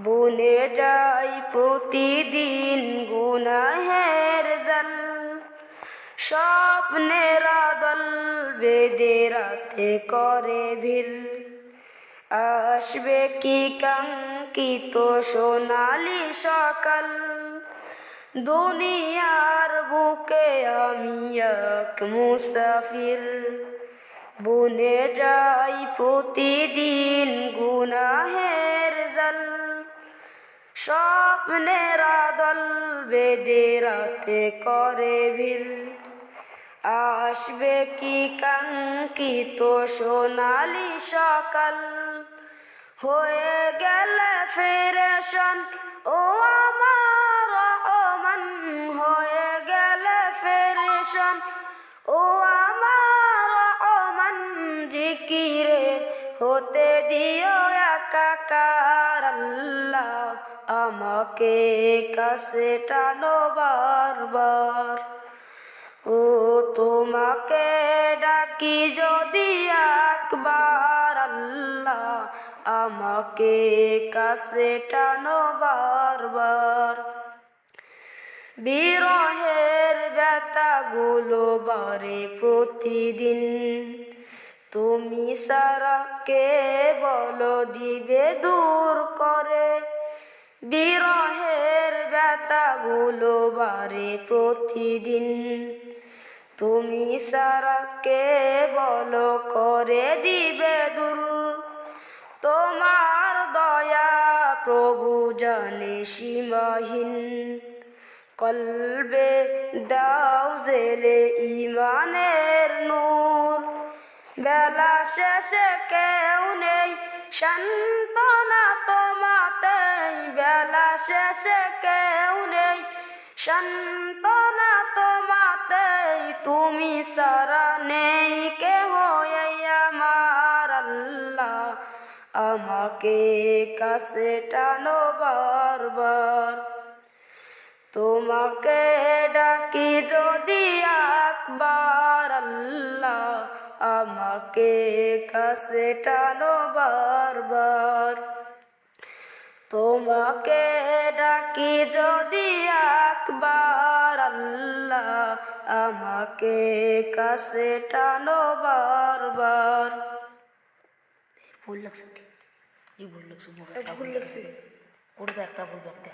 বনে যাই প্রতিদিন গুনাহের জল। স্বপ্নের দল বেদে রাতে করে ভিড়। আসবে কি কাঙ্কিত সোনালি সকাল? দুনিয়ার বুকে আমি এক মুসাফির। বনে যাই প্রতিদিন গুনাহের জল। স্বপ্নের দল বেদে রাতে করে ভিড়। আসবে কি কাঙ্কিত সোনালি সকাল? হয়ে গেলে ফেরেশন ও আমার রহমান হয়ে গেলে ফেরেশন ও আমার রহমান জিকিরে হতে দিও আমাকে কাছে টানো বারবার। ও, তোমাকে ডাকি যদি একবার আল্লাহ আমাকে কাছে টানো বারবার। বিরহের ব্যথাগুলো বারে প্রতিদিন। তুমি সারা কে বলো দিবে দূর করে বিরহের ব্যথাগুলো বারে প্রতিদিন। তুমি সারা কে বলো করে দিবে দূর তোমার দয়া প্রভু জানে সীমাহীন। কলবে দাও জেলে ইমানের নূর। বেলা শেষে কেউ নেই শান্তনা তোমাতে বেলা শেষে কেউ নেই। শান্তনা তোমাতে তুমি সারা নেই কেহ আমার আল্লাহ। আমাকে কাছে টানো বারবার। তোমাকে ডাকি যদি একবার আল্লাহ, আমাকে কাছে টানো বারবার। তোমাকে ডাকি যদি একবার আল্লাহ আমাকে কাছে টানো বারবার। ভুল লাগছে। কি ভুল লাগছে? ভুল লাগছে। করবে একটা ভুল দেখতে।